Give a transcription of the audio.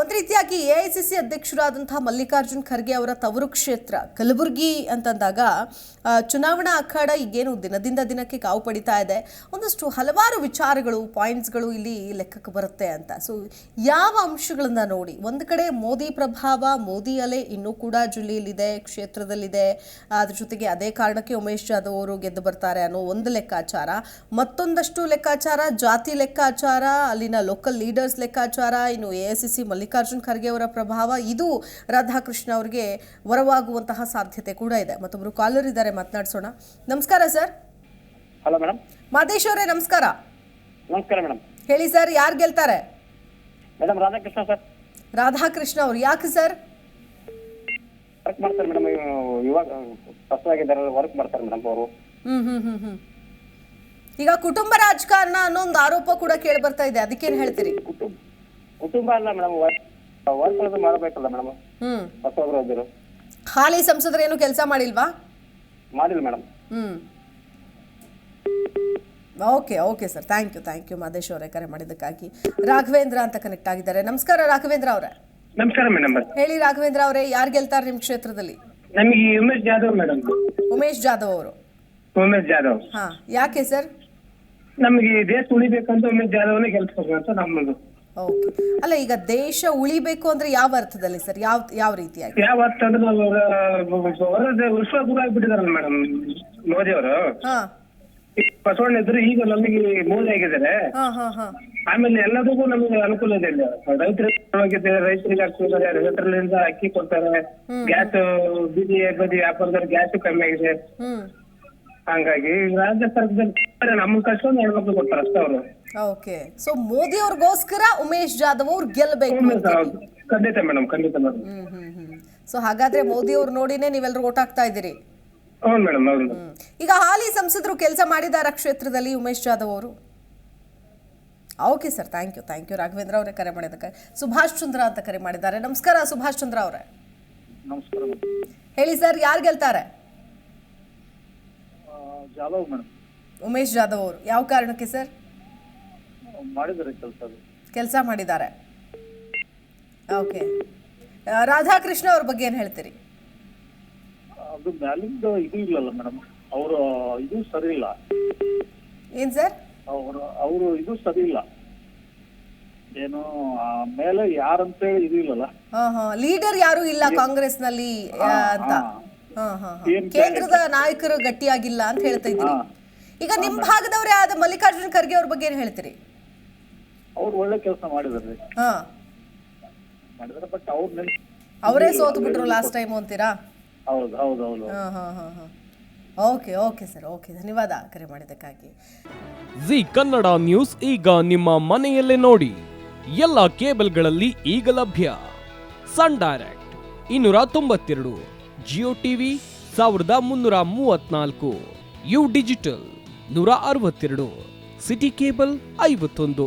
ಒಂದು ರೀತಿಯಾಗಿ A I C C ಅಧ್ಯಕ್ಷರಾದಂತಹ ಮಲ್ಲಿಕಾರ್ಜುನ್ ಖರ್ಗೆ ಅವರ ತವರು ಕ್ಷೇತ್ರ, ಕಲಬುರಗಿ ಅಂತಂದಾಗ ಚುನಾವಣಾ ಅಖಾಡ ಈಗೇನು ದಿನದಿಂದ ದಿನಕ್ಕೆ ಕಾವು ಪಡಿತಾ ಇದೆ. ಒಂದಷ್ಟು ಹಲವಾರು ವಿಚಾರಗಳು ಪಾಯಿಂಟ್ಸ್ಗಳು ಇಲ್ಲಿ ಲೆಕ್ಕಕ್ಕೆ ಬರುತ್ತೆ ಅಂತ. ಸೊ ಯಾವ ಅಂಶಗಳನ್ನ ನೋಡಿ, ಒಂದು ಕಡೆ ಮೋದಿ ಪ್ರಭಾವ, ಮೋದಿ ಅಲೆ ಇನ್ನೂ ಕೂಡ ಜಿಲ್ಲೆಯಲ್ಲಿದೆ ಕ್ಷೇತ್ರದಲ್ಲಿದೆ. ಅದ್ರ ಜೊತೆಗೆ ಅದೇ ಕಾರಣಕ್ಕೆ ಉಮೇಶ್ ಜಾಧವ್ ಅವರು ಗೆದ್ದು ಬರ್ತಾರೆ ಅನ್ನೋ ಒಂದು ಲೆಕ್ಕಾಚಾರ. ಮತ್ತೊಂದಷ್ಟು ಲೆಕ್ಕಾಚಾರ, ಜಾತಿ ಲೆಕ್ಕಾಚಾರ, ಅಲ್ಲಿನ ಲೋಕಲ್ ಲೀಡರ್ಸ್ ಲೆಕ್ಕಾಚಾರ, ಇನ್ನು A S C Mallikarjun Kharge ಅವರ ಪ್ರಭಾವ ಇದು ರಾಧಾಕೃಷ್ಣ ಅವರಿಗೆ ವರವಾಗುವಂತಹ ಸಾಧ್ಯತೆ ಕೂಡ ಇದೆ. ಮತ್ತೊಬ್ಬರು ಕಾಲರ್ ಇದ್ದಾರೆ ಮಾತನಾಡಿಸೋಣ. ನಮಸ್ಕಾರ ಸರ್. ಹಲೋ ಮೇಡಮ್ ಮಾದೇಶ್ ಅವರೇ ನಮಸ್ಕಾರ. ನಮಸ್ಕಾರ ಮೇಡಮ್ ಹೇಳಿ ಸರ್ ಯಾರು ಗೆಲ್ತಾರೆ? ಮೇಡಮ್ ರಾಧಾಕೃಷ್ಣ ಸರ್ ರಾಧಾಕೃಷ್ಣ ಅವರು ಯಾಕೆ ಸರ್? ವರ್ಕ್ ಮಾಡ್ತಾರೆ ಮೇಡಮ್ ಇವಾಗ ಹೊಸದಾಗಿದ್ದಾರೆ ವರ್ಕ್ ಮಾಡ್ತಾರೆ ಮೇಡಮ್ ಅವರು. ಹ್ಮ್ ಹ್ಮ್ ಹ್ಮ್ ಹ್ಮ್. ಈಗ ಕುಟುಂಬ ರಾಜಕಾರಣ ಅನ್ನೋ ಒಂದು ಆರೋಪ ಕೂಡ ಕೇಳಿ ಬರ್ತಾ ಇದೆ. ಅದಕ್ಕೇನು ಹೇಳ್ತೀರಿ? ಕುಟುಂಬ ಕುಟುಂಬ ಅಲ್ಲ ಮೇಡಮ್ ವರ್ಕ್ ವರ್ಕ್ ಮಾಡಬೇಕಲ್ಲ ಮೇಡಮ್ ಹ್ಮ್. ಹೊಸಬ್ರು ಇದ್ದರು ಹಾಲಿ ಏನು ಕೆಲಸ ಮಾಡಿಲ್ವಾ? ಮಾಡಿಲ್ಲ madam hmm. Okay okay sir thank you thank you Madesh ಅವರೇ ಕರೆ ಮಾಡಿದ್ದಕ್ಕಾಗಿ. ರಾಘವೇಂದ್ರ ಅಂತ ಕನೆಕ್ಟ್ ಆಗಿದ್ದಾರೆ. ನಮಸ್ಕಾರ ರಾಘವೇಂದ್ರ ಅವರೇ. ನಮಸ್ಕಾರ ಮೇಡಮ್ ಹೇಳಿ ರಾಘವೇಂದ್ರ ಅವರೇ ಯಾರು ಗೆಲ್ತಾರೆ ನಿಮ್ಮ ಕ್ಷೇತ್ರದಲ್ಲಿ? ನಮಗೆ ಉಮೇಶ್ ಜಾಧವ್ ಮೇಡಮ್ ಉಮೇಶ್ ಜಾಧವ್ ಅವರು. ಉಮೇಶ್ ಜಾಧವ್. ಹಾ ಯಾಕೆ ಸರ್ ನಮಗೆ ದೇಶ ಉಳಿಬೇಕಂತ ಉಮೇಶ್ ಜಾಧವ್ನೇ ಗೆಲ್ಸ್ಬೇಕು ಅಂತ ನಮ್ಮದು. ಓಕೆ ಅಲ್ಲ ಈಗ ದೇಶ ಉಳಿಬೇಕು ಅಂದ್ರೆ ಯಾವ ಅರ್ಥದಲ್ಲಿ ಸರ್? ಯಾವ ಯಾವ ರೀತಿಯಾಗಿ? ಯಾವ ಅರ್ಥ ಅಂದ್ರೆ ನಾವು ಅವರ ವಿಶ್ವ ಗುರು ಆಗ್ಬಿಟ್ಟಿದಾರಲ್ಲ ಮೇಡಮ್ ಮೋದಿ ಅವರು. ಹಾ. ಬಸವಣ್ಣ ಇದ್ರು ಈಗ ನಮಗೆ ಮೋದಿ ಆಗಿದ್ದಾರೆ ಹಾ ಹಾ ಹಾ. ಆಮೇಲೆ ಎಲ್ಲದಕ್ಕೂ ನಮಗೆ ಅನುಕೂಲ ಇದೆ. ಇಲ್ಲಿ ರೈತರಿಗೆ ರೈತರಿಗೆ ಹಾಕ್ತಿದ್ದಾರೆ ರೈತರಿಂದ ಅಕ್ಕಿ ಕೊಡ್ತಾರೆ. ಗ್ಯಾಸ್ ಬೀದಿ ಬದಿ ವ್ಯಾಪಾರದಲ್ಲಿ ಗ್ಯಾಸ್ ಕಮ್ಮಿ ಆಗಿದೆ. ಹ್ಮ್. ಹಂಗಾಗಿ ರಾಜ್ಯ ಸರ್ಕಾರದಲ್ಲಿ ನಮ್ಮ ಕಷ್ಟ ಹೆಣ್ಮಕ್ಳು ಕೊಡ್ತಾರೆ ಅಷ್ಟೇ ಅವರು. ಓಕೆ ಸೊ ಮೋದಿ ಅವ್ರಿಗೋಸ್ಕರ ಉಮೇಶ್ ಜಾಧವ್ ಅವ್ರು ಗೆಲ್ಲಬೇಕು. ಖಂಡಿತ ಮೇಡಮ್ ಖಂಡಿತ ಮೇಡಮ್. ಸೊ ಹಾಗಾದ್ರೆ ಮೋದಿ ಅವ್ರು ನೋಡಿನೇ ನೀವೆಲ್ಲರೂ ಓಟ್ ಹಾಕ್ತಾ ಇದ್ದೀರಿ? ಹೌದು ಮೇಡಮ್ ಹೌದು. ಹ್ಮ್. ಈಗ ಹಾಲಿ ಸಂಸದರು ಕೆಲಸ ಮಾಡಿದಾರ ಕ್ಷೇತ್ರದಲ್ಲಿ ಉಮೇಶ್ ಜಾಧವ್ ಅವರು? Okay sir thank you thank you Raghavendra ಅವರೇ ಕರೆ ಮಾಡಿದ್ದಕ್ಕೆ. ಸುಭಾಷ್ ಚಂದ್ರ ಅಂತ ಕರೆ ಮಾಡಿದ್ದಾರೆ. ನಮಸ್ಕಾರ ಸುಭಾಷ್ ಚಂದ್ರ ಅವರೇ. ನಮಸ್ಕಾರ ಹೇಳಿ ಸರ್ ಯಾರು ಗೆಲ್ತಾರೆ? ಜಾಧವ್ ಮೇಡಮ್. ಉಮೇಶ್ ಜಾಧವ್ ಅವರು. ಯಾವ ಕಾರಣಕ್ಕೆ ಸರ್ ಮಾಡಿದ್ದಾರೆ ಕೆಲಸ ಕೆಲಸ ಮಾಡಿದ್ದಾರೆ. ಓಕೆ. ರಾಧಾಕೃಷ್ಣ ಅವ್ರ ಬಗ್ಗೆ ಏನು ಹೇಳ್ತೀರಿ? ಅದು ಮ್ಯಾಲಿಂದ ಇದು ಇಲ್ಲಲ್ಲ ಮೇಡಮ್. ಅವರು ಇದು ಸರಿ ಇಲ್ಲ. ಏನ್ ಸರ್? ಅವರು ಅವರು ಇದು ಸರಿ ಇಲ್ಲ. ಏನು ಮೇಲೆ ಯಾರಂತೇಳಿ ಇದು ಇಲ್ಲಲ್ಲ. ಹಾ ಹಾ. ಲೀಡರ್ ಯಾರು ಇಲ್ಲ ಕಾಂಗ್ರೆಸ್ನಲ್ಲಿ ಅಂತ. ಕೇಂದ್ರದ ನಾಯಕರು ಗಟ್ಟಿಯಾಗಿಲ್ಲ ಅಂತ ಹೇಳ್ತಾ ಇದ್ದೀರಿ. ಈಗ ನಿಮ್ ಭಾಗದವರೇ ಆದ ಮಲ್ಲಿಕಾರ್ಜುನ್ ಖರ್ಗೆ ಅವ್ರ ಬಗ್ಗೆ ಏನ್ ಹೇಳ್ತೀರಿ? ಅವ್ರು ಒಳ್ಳೆ ಕೆಲಸ ಮಾಡಿದ್ರಿ ಹಾ. ಮಾಡಿದಾರೆ ಬಟ್ ಅವ್ರ ಅವರೇ ಸೋತು ಬಿಟ್ರು ಲಾಸ್ಟ್ ಟೈಮ್ ಅಂತೀರಾ? ಹೌದು ಹೌದು ಹೌದು. ಹಾ ಹಾ ಹಾ ಹಾ. ಓಕೆ ಓಕೆ ಸರ್ ಓಕೆ ಧನ್ಯವಾದ ಕರೆ ಮಾಡಿದ್ದಕ್ಕಾಗಿ. ಜಿ ಕನ್ನಡ ನ್ಯೂಸ್ ಈಗ ನಿಮ್ಮ ಮನೆಯಲ್ಲೇ ನೋಡಿ. ಎಲ್ಲ ಕೇಬಲ್ಗಳಲ್ಲಿ ಈಗ ಲಭ್ಯ. ಸನ್ ಡೈರೆಕ್ಟ್ ಇನ್ನೂರ ತೊಂಬತ್ತೆರಡು ಜಿಯೋ ಟಿವಿ ಸಾವಿರದ ಮುನ್ನೂರ ಮೂವತ್ನಾಲ್ಕು ಯು ಡಿಜಿಟಲ್ ನೂರ ಅರವತ್ತೆರಡು ಸಿಟಿ ಕೇಬಲ್ ಐವತ್ತೊಂದು.